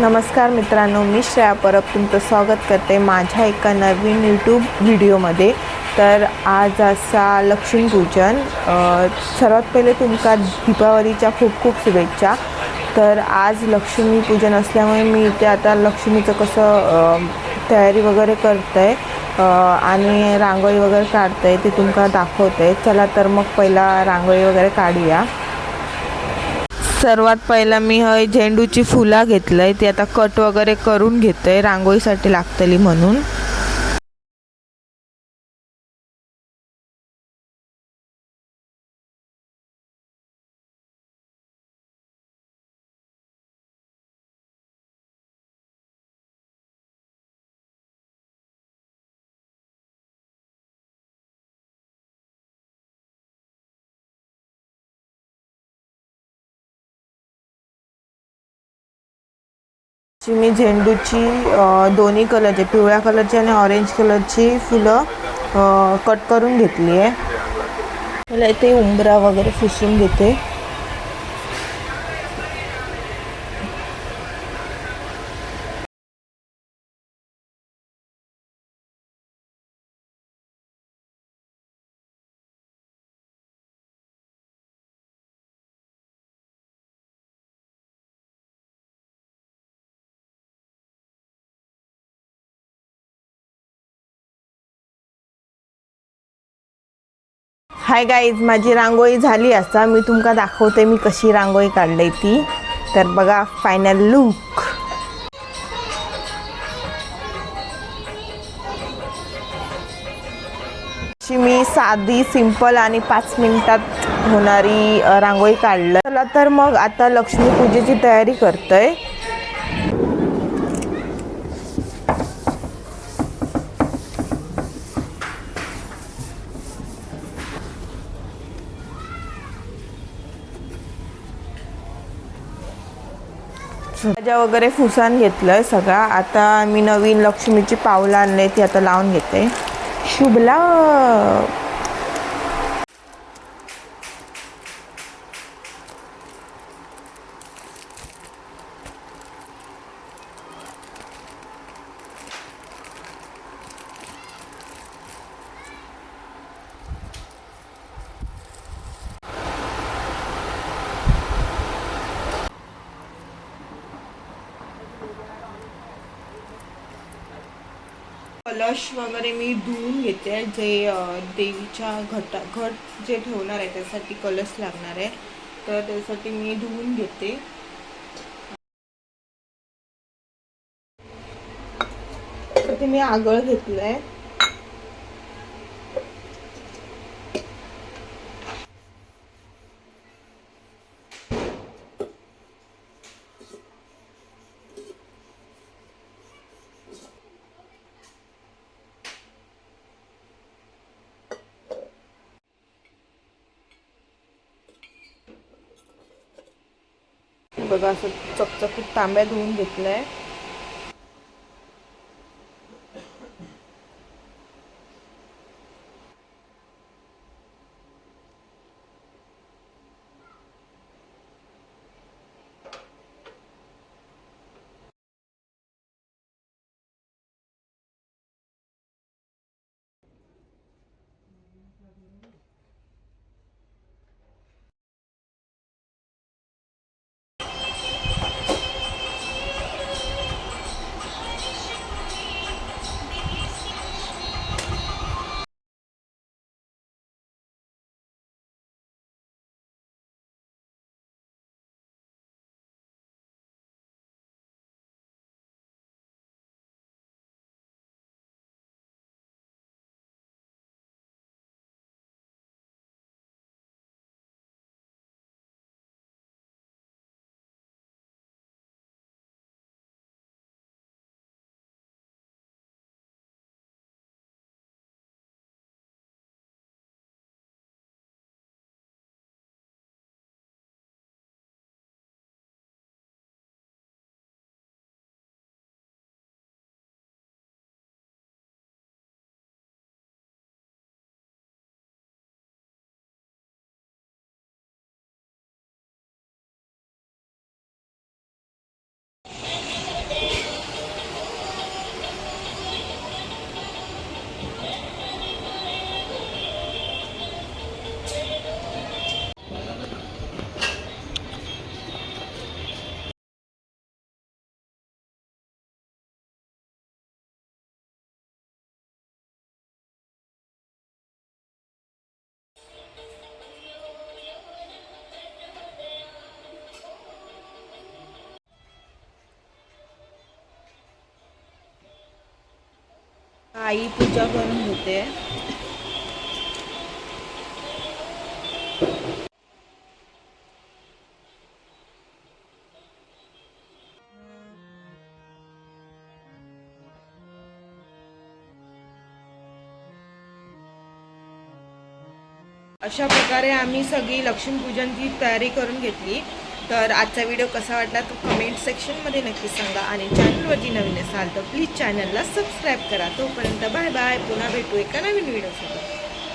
नमस्कार मित्रांनो मी श्रेया परब तुमचं स्वागत करते माझ्या एका नवीन यूट्यूब व्हिडिओमध्ये तर आज असा लक्ष्मीपूजन सर्वात पहिले तुमका दीपावलीच्या खूप खूप शुभेच्छा. तर आज लक्ष्मीपूजन असल्यामुळे मी इथे आता लक्ष्मीचं कसं तयारी वगैरे करतं आहे आणि रांगोळी वगैरे काढतं आहे ते तुमका आहे चला तर मग पहिला रांगोळी वगैरे काढूया. सर्वात पहिला मी हय झेंडूची फुलं आहे ती आता कट वगैरे करून घेतोय रांगोळीसाठी लागतली म्हणून. अशी मी झेंडूची दोन्ही कलरची पिवळ्या कलरची आणि ऑरेंज कलरची फुलं कट करून घेतली आहे. मला इथे उंबरा वगैरे फुसून घेते हाय गाईज माझी रांगोळी झाली असा मी तुमका दाखवते मी कशी रांगोळी काढली ती. तर बघा फायनल लुक अशी मी साधी सिंपल आणि पाच मिनिटात होणारी रांगोळी काढलं. चला तर मग आता लक्ष्मीपूजेची तयारी करतोय. भाज्या वगैरे फुसान घेतलंय सगळा. आता मी नवीन लक्ष्मीची पावलं आणले ती आता लावून घेते. शुभला! कलश वगैरे मी धुवून घेते जे देवीच्या घटा घट जे ठेवणार आहे त्यासाठी कलश लागणार आहे. तर त्यासाठी मी धुवून घेते. तर ते मी आगळ घेतलं आहे बघा असं चकचकीत तांब्या धुवून आहे आई पूजा करून घेते. अशा प्रकारे आम्ही सगळी लक्ष्मीपूजनची तयारी करून घेतली. तर आजचा व्हिडिओ कसा वाटला तो कमेंट सेक्शनमध्ये नक्की सांगा आणि चॅनलवरती नवीन असाल तर प्लीज चॅनलला सबस्क्राईब करा. तोपर्यंत बाय बाय पुन्हा भेटू एका नवीन व्हिडिओसोबत